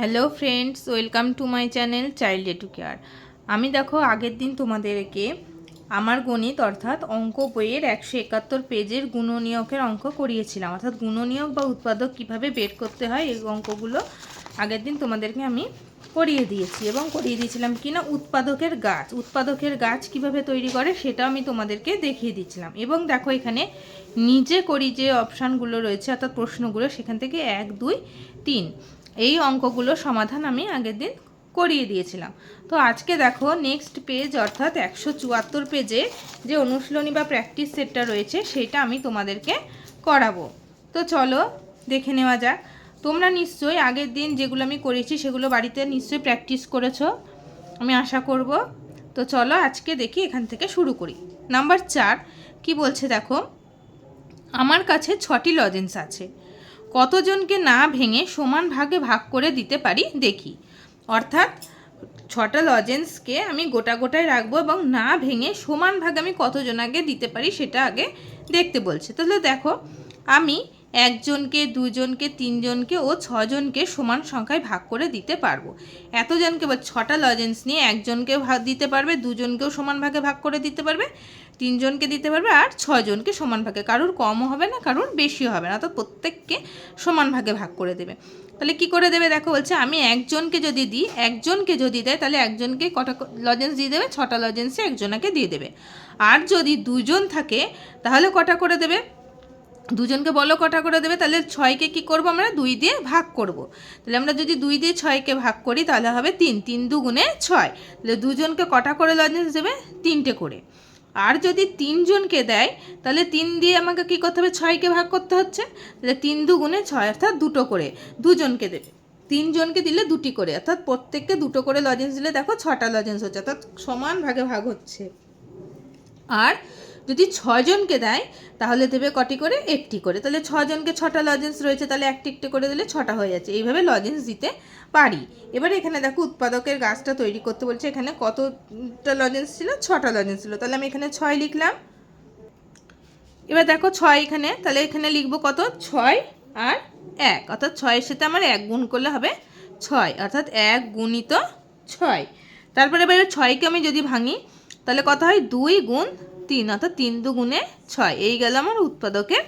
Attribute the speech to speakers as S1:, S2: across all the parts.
S1: Hello friends welcome to my channel child এটু care আমি দেখো আগের দিন তোমাদেরকে আমার গণিত অর্থাৎ অঙ্ক বইয়ের একশো একাত্তর পেজের গুণনীয়কের অঙ্ক করিয়েছিলাম অর্থাৎ গুণনীয়ক বা উৎপাদক কিভাবে বের করতে হয় এই অঙ্কগুলো আগের দিন তোমাদেরকে আমি করিয়ে দিয়েছি এবং করিয়ে দিয়েছিলাম কিনা উৎপাদকের গাছ উৎপাদকের গাছ কিভাবে তৈরি করে সেটাও আমি তোমাদেরকে দেখিয়ে দিয়েছিলাম এবং দেখো এখানে নিজে করি যে অপশানগুলো রয়েছে অর্থাৎ প্রশ্নগুলো সেখান থেকে এক দুই তিন এই অঙ্কগুলো সমাধান আমি আগের দিন করিয়ে দিয়েছিলাম তো আজকে দেখো নেক্সট পেজ অর্থাৎ একশো চুয়াত্তর পেজে যে অনুশীলনী বা প্র্যাকটিস সেটটা রয়েছে সেটা আমি তোমাদেরকে করাবো তো চলো দেখে নেওয়া যাক তোমরা নিশ্চয়ই আগের দিন যেগুলো আমি করেছি সেগুলো বাড়িতে নিশ্চয়ই প্র্যাকটিস করেছো আমি আশা করব তো চলো আজকে দেখি এখান থেকে শুরু করি নাম্বার চার কি বলছে দেখো আমার কাছে ছটি লজেন্স আছে কতজনকে না ভেঙে সমান ভাগে ভাগ করে দিতে পারি দেখি অর্থাৎ ছটা লজেন্সকে আমি গোটা গোটায় রাখবো এবং না ভেঙে সমান ভাগে আমি কতজন আগে দিতে পারি সেটা আগে দেখতে বলছে তাহলে দেখো আমি একজনকে দুজনকে তিনজনকে ও ছজনকে সমান সংখ্যায় ভাগ করে দিতে পারবো এতজনকে বা ছটা লজেন্স নিয়ে একজনকে ভাগ দিতে পারবে দুজনকেও সমান ভাগে ভাগ করে দিতে পারবে তিনজনকে দিতে পারবে আর ছজনকে সমান ভাগে কারোর কমও হবে না কারোর বেশিও হবে না তো প্রত্যেককে সমান ভাগে ভাগ করে দেবে তাহলে কি করে দেবে দেখো বলছে আমি একজনকে যদি দিই একজনকে যদি দেয় তাহলে একজনকে কটা লজেন্স দিয়ে দেবে ছটা লজেন্সে একজনাকে দিয়ে দেবে আর যদি দুজন থাকে তাহলে কটা করে দেবে দুজনকে বলো কটা করে দেবে তাহলে ছয়কে কি করব আমরা দুই দিয়ে ভাগ করব। তাহলে আমরা যদি দুই দিয়ে ছয়কে ভাগ করি তাহলে হবে তিন তিন দুগুণে ছয় তাহলে দুজনকে কটা করে লজেন্স দেবে তিনটে করে আর যদি তিনজনকে দেয় তাহলে তিন দিয়ে আমাকে কি করতে হবে ছয়কে ভাগ করতে হচ্ছে তাহলে তিন দুগুণে ছয় অর্থাৎ দুটো করে দুজনকে দেবে তিনজনকে দিলে দুটি করে অর্থাৎ প্রত্যেককে দুটো করে লজেন্স দিলে দেখো ছটা লজেন্স হচ্ছে অর্থাৎ সমান ভাগে ভাগ হচ্ছে আর যদি ছজনকে দেয় তাহলে দেবে কটি করে একটি করে তাহলে ছজনকে ছটা লজেন্স রয়েছে তাহলে একটি একটি করে দিলে ছটা হয়ে যাচ্ছে এইভাবে লজেন্স দিতে পারি এবার এখানে দেখো উৎপাদকের গাছটা তৈরি করতে বলছে এখানে কতটা লজেন্স ছিল ছটা লজেন্স ছিল তাহলে আমি এখানে ছয় লিখলাম এবার দেখো ছয় এখানে তাহলে এখানে লিখব কত ছয় আর এক অর্থাৎ ছয়ের সাথে আমার এক গুণ করলে হবে ছয় অর্থাৎ এক গুণিত ছয় তারপরে এবার ছয়কে আমি যদি ভাঙি তাহলে কত হয় দুই গুণ তিন অর্থাৎ তিন দুগুণে ছয় এই গেল আমার উৎপাদকের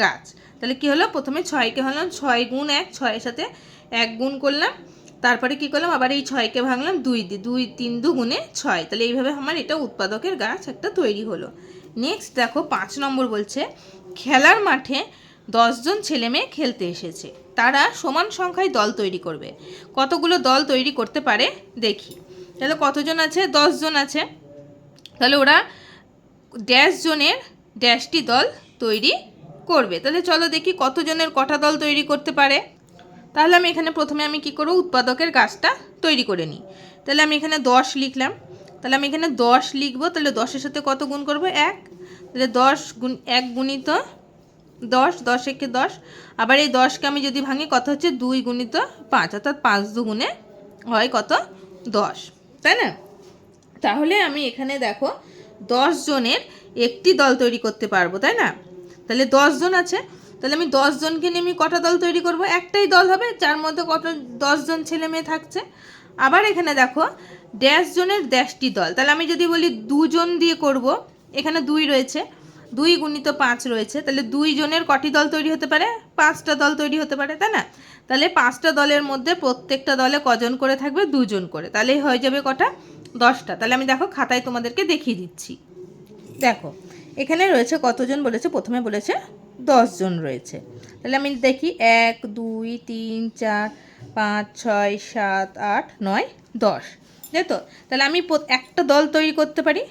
S1: গাছ তাহলে কি হলো প্রথমে ছয়কে হলো ছয় গুণ এক ছয়ের সাথে এক গুণ করলাম তারপরে কি করলাম আবার এই ছয়কে ভাঙলাম দুই দিয়ে দুই তিন দুগুণে ছয় তাহলে এইভাবে আমার এটা উৎপাদকের গাছ একটা তৈরি হলো নেক্সট দেখো পাঁচ নম্বর বলছে খেলার মাঠে দশজন ছেলে মেয়ে খেলতে এসেছে তারা সমান সংখ্যায় দল তৈরি করবে কতগুলো দল তৈরি করতে পারে দেখি তাহলে কতজন আছে দশজন আছে তাহলে ওরা ড্যাশ জনের ড্যাশটি দল তৈরি করবে তাহলে চলো দেখি কতজনের কটা দল তৈরি করতে পারে তাহলে আমি এখানে প্রথমে আমি কি করব উৎপাদকের গাছটা তৈরি করে নিই তাহলে আমি এখানে দশ লিখলাম তাহলে আমি এখানে দশ লিখব তাহলে দশের সাথে কত গুণ করব এক তাহলে দশ গুণ এক গুণিত দশ দশ একে দশ আবার এই দশকে আমি যদি ভাঙি কত হচ্ছে দুই গুণিত পাঁচ অর্থাৎ পাঁচ দু গুণে হয় কত দশ তাই না তাহলে আমি এখানে দেখো দশ জনের একটি দল তৈরি করতে পারবো তাই না তাহলে জন আছে তাহলে আমি জনকে নিয়ে আমি কটা দল তৈরি করব একটাই দল হবে যার মধ্যে কত জন ছেলে মেয়ে থাকছে আবার এখানে দেখো ড্যাশ জনের ড্যাশটি দল তাহলে আমি যদি বলি দুজন দিয়ে করব এখানে দুই রয়েছে দুই গুণিত পাঁচ রয়েছে তাহলে দুই জনের কটি দল তৈরি হতে পারে পাঁচটা দল তৈরি হতে পারে তাই না তাহলে পাঁচটা দলের মধ্যে প্রত্যেকটা দলে কজন করে থাকবে দুজন করে তাহলেই হয়ে যাবে কটা দশটা তাহলে আমি দেখো খাতায় তোমাদেরকে দেখিয়ে দিচ্ছি দেখো এখানে রয়েছে কতজন বলেছে প্রথমে বলেছে দশজন রয়েছে তাহলে আমি দেখি এক দুই তিন চার পাঁচ ছয় সাত আট নয় দশ তাই তো তাহলে আমি একটা দল তৈরি করতে পারি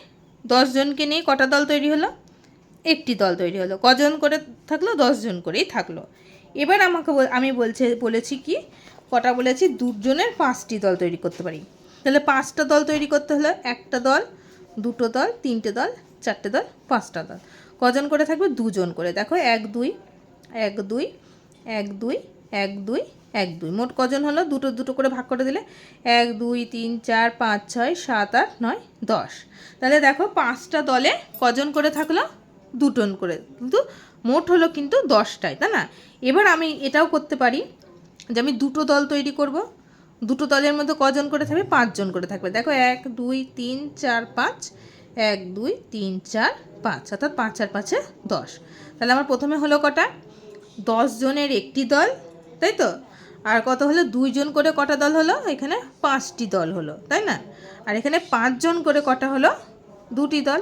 S1: দশজনকে নিয়ে কটা দল তৈরি হলো একটি দল তৈরি হলো কজন করে থাকলো দশজন করেই থাকলো এবার আমাকে আমি বলছে বলেছি কি কটা বলেছি দুজনের পাঁচটি দল তৈরি করতে পারি তাহলে পাঁচটা দল তৈরি করতে হলে একটা দল দুটো দল তিনটে দল চারটে দল পাঁচটা দল কজন করে থাকবে দুজন করে দেখো এক দুই এক দুই এক দুই এক দুই এক দুই মোট কজন হলো দুটো দুটো করে ভাগ করে দিলে এক দুই তিন চার পাঁচ ছয় সাত আট নয় দশ তাহলে দেখো পাঁচটা দলে কজন করে থাকলো দুটন করে কিন্তু মোট হলো কিন্তু দশটায় তাই না এবার আমি এটাও করতে পারি যে আমি দুটো দল তৈরি করব দুটো দলের মধ্যে কজন করে থাকবে পাঁচজন করে থাকবে দেখো এক দুই তিন চার পাঁচ এক দুই তিন চার পাঁচ অর্থাৎ পাঁচ আর পাঁচে দশ তাহলে আমার প্রথমে হলো কটা দশ জনের একটি দল তাই তো আর কত হলো দুইজন করে কটা দল হলো এখানে পাঁচটি দল হলো তাই না আর এখানে পাঁচজন করে কটা হলো দুটি দল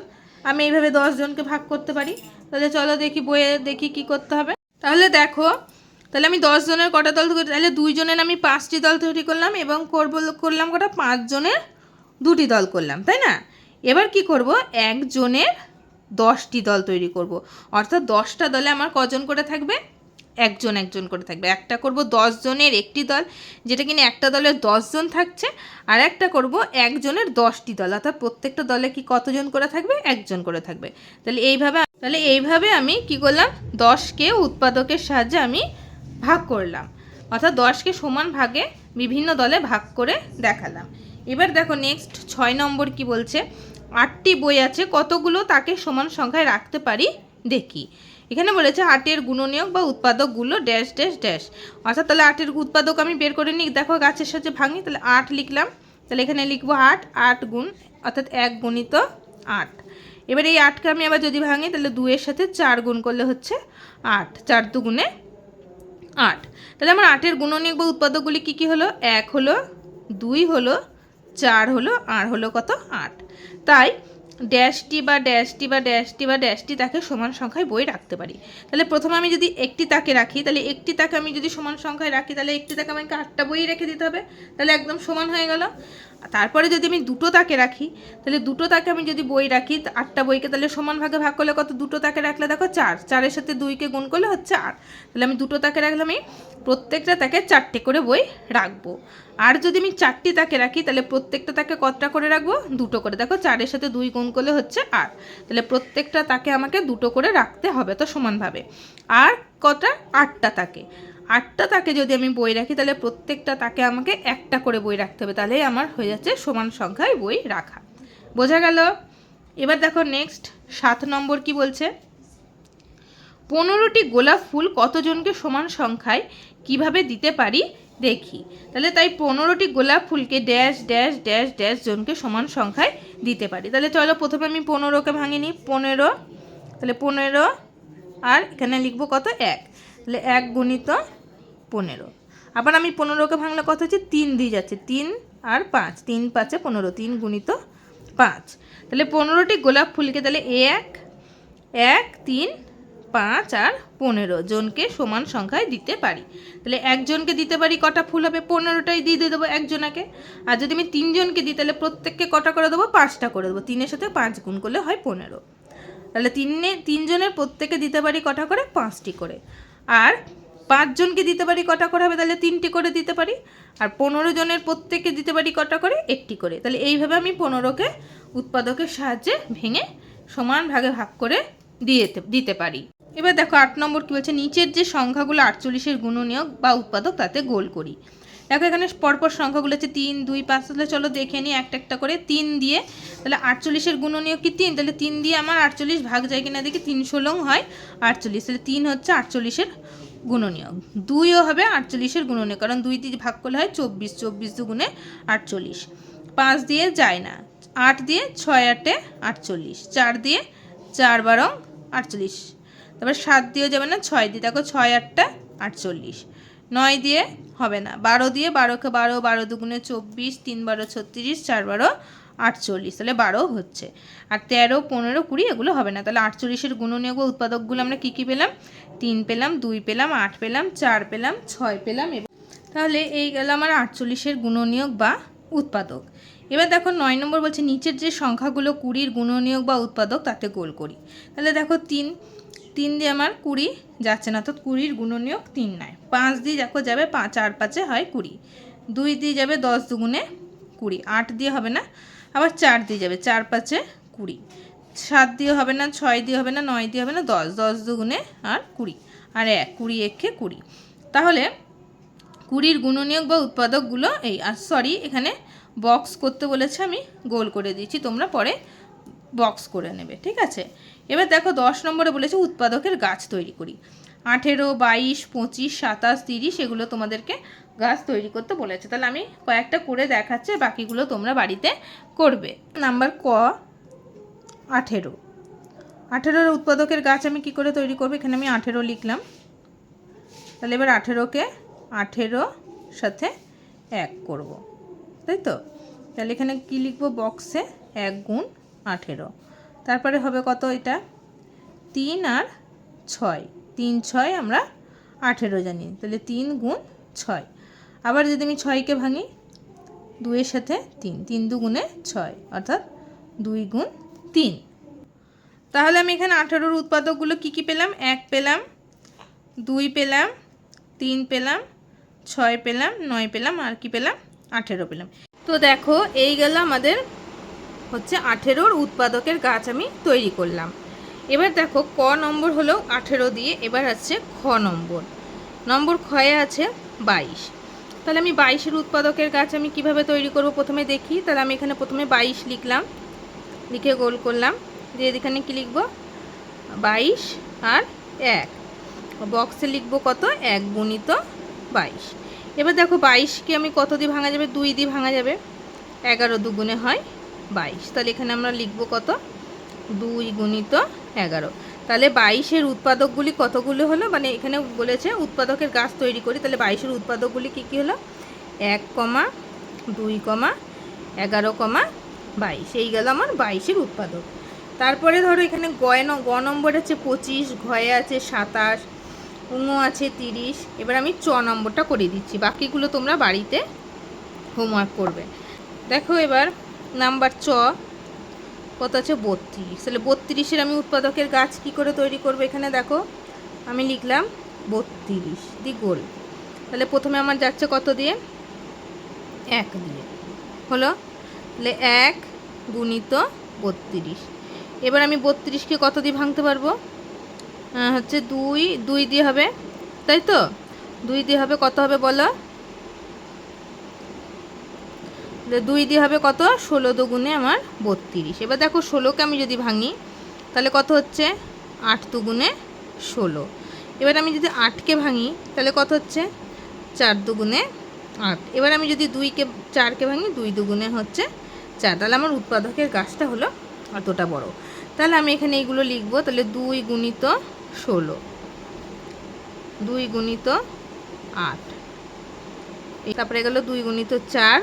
S1: আমি এইভাবে দশজনকে ভাগ করতে পারি তাহলে চলো দেখি বইয়ে দেখি কি করতে হবে তাহলে দেখো তাহলে আমি দশজনের কটা দল তাহলে দুইজনের আমি পাঁচটি দল তৈরি করলাম এবং করব করলাম কটা পাঁচজনের দুটি দল করলাম তাই না এবার কি করব একজনের দশটি দল তৈরি করব অর্থাৎ দশটা দলে আমার কজন করে থাকবে একজন একজন করে থাকবে একটা করব জনের একটি দল যেটা কিনা একটা দলের জন থাকছে আর একটা করব একজনের দশটি দল অর্থাৎ প্রত্যেকটা দলে কি কতজন করে থাকবে একজন করে থাকবে তাহলে এইভাবে তাহলে এইভাবে আমি কি করলাম দশকে উৎপাদকের সাহায্যে আমি ভাগ করলাম অর্থাৎ দশকে সমান ভাগে বিভিন্ন দলে ভাগ করে দেখালাম এবার দেখো নেক্সট ছয় নম্বর কি বলছে আটটি বই আছে কতগুলো তাকে সমান সংখ্যায় রাখতে পারি দেখি এখানে বলেছে আটের গুণনীয়ক বা উৎপাদকগুলো ড্যাশ ড্যাশ ড্যাশ অর্থাৎ তাহলে আটের উৎপাদক আমি বের করে নিই দেখো গাছের সাথে ভাঙি তাহলে আট লিখলাম তাহলে এখানে লিখবো আট আট গুণ অর্থাৎ এক গুণিত আট এবার এই আটকে আমি আবার যদি ভাঙি তাহলে দুয়ের সাথে চার গুণ করলে হচ্ছে আট চার দু গুণে আট তাহলে আমার আটের গুণনীয়ক বা উৎপাদকগুলি কী কী হলো এক হলো দুই হলো চার হলো আর হলো কত আট তাই ড্যাশটি বা ড্যাশটি বা ড্যাশটি বা ড্যাশটি তাকে সমান সংখ্যায় বই রাখতে পারি তাহলে প্রথমে আমি যদি একটি তাকে রাখি তাহলে একটি তাকে আমি যদি সমান সংখ্যায় রাখি তাহলে একটি তাকে আমাকে আটটা বই রেখে দিতে হবে তাহলে একদম সমান হয়ে গেল তারপরে যদি আমি দুটো তাকে রাখি তাহলে দুটো তাকে আমি যদি বই রাখি আটটা বইকে তাহলে সমান ভাগে ভাগ করলে কত দুটো তাকে রাখলে দেখো চার চারের সাথে দুইকে গুণ করলে হচ্ছে আট তাহলে আমি দুটো তাকে রাখলে আমি প্রত্যেকটা তাকে চারটে করে বই রাখবো আর যদি আমি চারটি তাকে রাখি তাহলে প্রত্যেকটা তাকে কতটা করে রাখবো দুটো করে দেখো চারের সাথে দুই গুণ করলে হচ্ছে আট তাহলে প্রত্যেকটা তাকে আমাকে দুটো করে রাখতে হবে তো সমানভাবে আর কটা আটটা তাকে আটটা তাকে যদি আমি বই রাখি তাহলে প্রত্যেকটা তাকে আমাকে একটা করে বই রাখতে হবে তাহলেই আমার হয়ে যাচ্ছে সমান সংখ্যায় বই রাখা বোঝা গেল এবার দেখো নেক্সট সাত নম্বর কি বলছে পনেরোটি গোলাপ ফুল কতজনকে সমান সংখ্যায় কিভাবে দিতে পারি দেখি তাহলে তাই পনেরোটি গোলাপ ফুলকে ড্যাশ ড্যাশ ড্যাশ ড্যাশ জনকে সমান সংখ্যায় দিতে পারি তাহলে চলো প্রথমে আমি পনেরোকে ভাঙি নিই পনেরো তাহলে পনেরো আর এখানে লিখবো কত এক তাহলে এক গুণিত পনেরো আবার আমি পনেরোকে ভাঙলে কত হচ্ছে তিন দিয়ে যাচ্ছে তিন আর পাঁচ তিন পাঁচে পনেরো তিন গুণিত পাঁচ তাহলে পনেরোটি গোলাপ ফুলকে তাহলে এক এক তিন পাঁচ আর পনেরো জনকে সমান সংখ্যায় দিতে পারি তাহলে একজনকে দিতে পারি কটা ফুল হবে পনেরোটাই দিয়ে দিয়ে দেবো একজনাকে আর যদি আমি তিনজনকে দিই তাহলে প্রত্যেককে কটা করে দেবো পাঁচটা করে দেবো তিনের সাথে পাঁচ গুণ করলে হয় পনেরো তাহলে তিনে তিনজনের প্রত্যেকে দিতে পারি কটা করে পাঁচটি করে আর পাঁচজনকে দিতে পারি কটা করে হবে তাহলে তিনটে করে দিতে পারি আর পনেরো জনের প্রত্যেককে দিতে পারি কটা করে একটি করে তাহলে এইভাবে আমি পনেরোকে উৎপাদকের সাহায্যে ভেঙে সমান ভাগে ভাগ করে দিয়ে দিতে পারি এবার দেখো আট নম্বর কী বলছে নিচের যে সংখ্যাগুলো আটচল্লিশের গুণনীয়ক বা উৎপাদক তাতে গোল করি দেখো এখানে পরপর সংখ্যাগুলো হচ্ছে তিন দুই পাঁচ তাহলে চলো দেখে নিই একটা একটা করে তিন দিয়ে তাহলে আটচল্লিশের গুণনীয় কি তিন তাহলে তিন দিয়ে আমার আটচল্লিশ ভাগ যায় কিনা দেখি তিন ষোলং হয় আটচল্লিশ তাহলে তিন হচ্ছে আটচল্লিশের গুণনীয়ক দুইও হবে আটচল্লিশের গুণনীয় কারণ দুই দিয়ে ভাগ করলে হয় চব্বিশ চব্বিশ দুগুণে আটচল্লিশ পাঁচ দিয়ে যায় না আট দিয়ে ছয় আটে আটচল্লিশ চার দিয়ে চার বারং আটচল্লিশ তারপর সাত দিয়েও যাবে না ছয় দিয়ে দেখো ছয় আটটা আটচল্লিশ নয় দিয়ে হবে না বারো দিয়ে বারোকে বারো বারো দুগুণে চব্বিশ তিন বারো ছত্রিশ চার বারো আটচল্লিশ তাহলে বারো হচ্ছে আর তেরো পনেরো কুড়ি এগুলো হবে না তাহলে আটচল্লিশের গুণনীয়গ উৎপাদকগুলো আমরা কী কী পেলাম তিন পেলাম দুই পেলাম আট পেলাম চার পেলাম ছয় পেলাম এবং তাহলে এই গেল আমার আটচল্লিশের গুণনীয়ক বা উৎপাদক এবার দেখো নয় নম্বর বলছে নিচের যে সংখ্যাগুলো কুড়ির গুণনীয়ক বা উৎপাদক তাতে গোল করি তাহলে দেখো তিন তিন দিয়ে আমার কুড়ি যাচ্ছে না অর্থাৎ কুড়ির গুণনীয়ক তিন নয় পাঁচ দিয়ে দেখো যাবে পাঁচ আর পাঁচে হয় কুড়ি দুই দিয়ে যাবে দশ দুগুণে কুড়ি আট দিয়ে হবে না আবার চার দিয়ে যাবে চার পাঁচে কুড়ি সাত দিয়ে হবে না ছয় দিয়ে হবে না নয় দিয়ে হবে না দশ দশ দুগুণে আর কুড়ি আর এক কুড়ি একে কুড়ি তাহলে কুড়ির গুণনীয়ক বা উৎপাদকগুলো এই আর সরি এখানে বক্স করতে বলেছে আমি গোল করে দিয়েছি তোমরা পরে বক্স করে নেবে ঠিক আছে এবার দেখো দশ নম্বরে বলেছে উৎপাদকের গাছ তৈরি করি আঠেরো বাইশ পঁচিশ সাতাশ তিরিশ এগুলো তোমাদেরকে গাছ তৈরি করতে বলেছে তাহলে আমি কয়েকটা করে দেখাচ্ছি বাকিগুলো তোমরা বাড়িতে করবে নাম্বার ক আঠেরো আঠেরোর উৎপাদকের গাছ আমি কি করে তৈরি করবো এখানে আমি আঠেরো লিখলাম তাহলে এবার আঠেরোকে আঠেরো সাথে এক করব তাই তো তাহলে এখানে কি লিখবো বক্সে এক গুণ আঠেরো তারপরে হবে কত এটা তিন আর ছয় তিন ছয় আমরা আঠেরো জানি তাহলে তিন গুণ ছয় আবার যদি আমি ছয়কে ভাঙি দুইয়ের সাথে তিন তিন দুগুণে ছয় অর্থাৎ দুই গুণ তিন তাহলে আমি এখানে আঠারোর উৎপাদকগুলো কি কি পেলাম এক পেলাম দুই পেলাম তিন পেলাম ছয় পেলাম নয় পেলাম আর কি পেলাম আঠেরো পেলাম তো দেখো এই গেল আমাদের হচ্ছে আঠেরোর উৎপাদকের গাছ আমি তৈরি করলাম এবার দেখো ক নম্বর হলো আঠেরো দিয়ে এবার আছে খ নম্বর নম্বর খয়ে আছে বাইশ তাহলে আমি বাইশের উৎপাদকের গাছ আমি কিভাবে তৈরি করব প্রথমে দেখি তাহলে আমি এখানে প্রথমে বাইশ লিখলাম লিখে গোল করলাম দিয়ে এখানে কি লিখব বাইশ আর এক বক্সে লিখব কত এক গুণিত বাইশ এবার দেখো বাইশকে আমি কত দিয়ে ভাঙা যাবে দুই দিয়ে ভাঙা যাবে এগারো দুগুণে হয় বাইশ তাহলে এখানে আমরা লিখব কত দুই গুণিত এগারো তাহলে বাইশের উৎপাদকগুলি কতগুলি হলো মানে এখানে বলেছে উৎপাদকের গাছ তৈরি করি তাহলে বাইশের উৎপাদকগুলি কী কী হলো এক কমা দুই কমা এগারো কমা বাইশ এই গেল আমার বাইশের উৎপাদক তারপরে ধরো এখানে গয় গ নম্বর আছে পঁচিশ ঘয়ে আছে সাতাশ উঙো আছে তিরিশ এবার আমি চ নম্বরটা করে দিচ্ছি বাকিগুলো তোমরা বাড়িতে হোমওয়ার্ক করবে দেখো এবার নাম্বার চ কত আছে বত্রিশ তাহলে বত্রিশের আমি উৎপাদকের গাছ কি করে তৈরি করব এখানে দেখো আমি লিখলাম বত্রিশ দি গোল তাহলে প্রথমে আমার যাচ্ছে কত দিয়ে এক দিয়ে হলো তাহলে এক গুণিত বত্রিশ এবার আমি বত্রিশকে কত দিয়ে ভাঙতে পারবো হচ্ছে দুই দুই দিয়ে হবে তাই তো দুই দিয়ে হবে কত হবে বলো দুই দিয়ে হবে কত ষোলো দুগুণে আমার বত্রিশ এবার দেখো ষোলোকে আমি যদি ভাঙি তাহলে কত হচ্ছে আট দুগুণে ষোলো এবার আমি যদি আটকে ভাঙি তাহলে কত হচ্ছে চার দুগুণে আট এবার আমি যদি দুইকে চারকে ভাঙি দুই দুগুণে হচ্ছে চার তাহলে আমার উৎপাদকের গাছটা হলো এতটা বড় তাহলে আমি এখানে এইগুলো লিখবো তাহলে দুই গুণিত ষোলো দুই গুণিত আট তারপরে গেল দুই গুণিত চার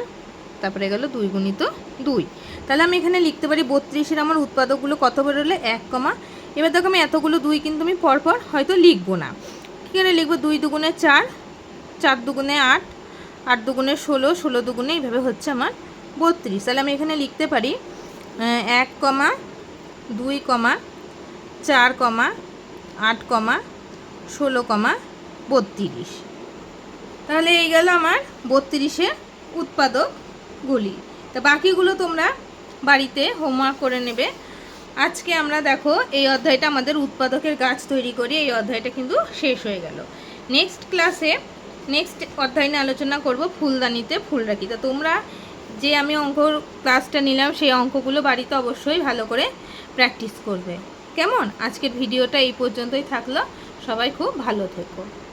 S1: তারপরে গেল দুই গুণিত দুই তাহলে আমি এখানে লিখতে পারি বত্রিশের আমার উৎপাদকগুলো কত বেরোলে এক কমা এবার দেখো আমি এতগুলো দুই কিন্তু আমি পরপর হয়তো লিখবো না করে লিখবো দুই দুগুণে চার চার দুগুণে আট আট দুগুণে ষোলো ষোলো দুগুণে এইভাবে হচ্ছে আমার বত্রিশ তাহলে আমি এখানে লিখতে পারি এক কমা দুই কমা চার কমা আট কমা ষোলো কমা বত্রিশ তাহলে এই গেল আমার বত্রিশের উৎপাদক গুলি তা বাকিগুলো তোমরা বাড়িতে হোমওয়ার্ক করে নেবে আজকে আমরা দেখো এই অধ্যায়টা আমাদের উৎপাদকের গাছ তৈরি করি এই অধ্যায়টা কিন্তু শেষ হয়ে গেল নেক্সট ক্লাসে নেক্সট অধ্যায় নিয়ে আলোচনা করব ফুলদানিতে ফুল রাখি তা তোমরা যে আমি অঙ্ক ক্লাসটা নিলাম সেই অঙ্কগুলো বাড়িতে অবশ্যই ভালো করে প্র্যাকটিস করবে কেমন আজকের ভিডিওটা এই পর্যন্তই থাকলো সবাই খুব ভালো থেকো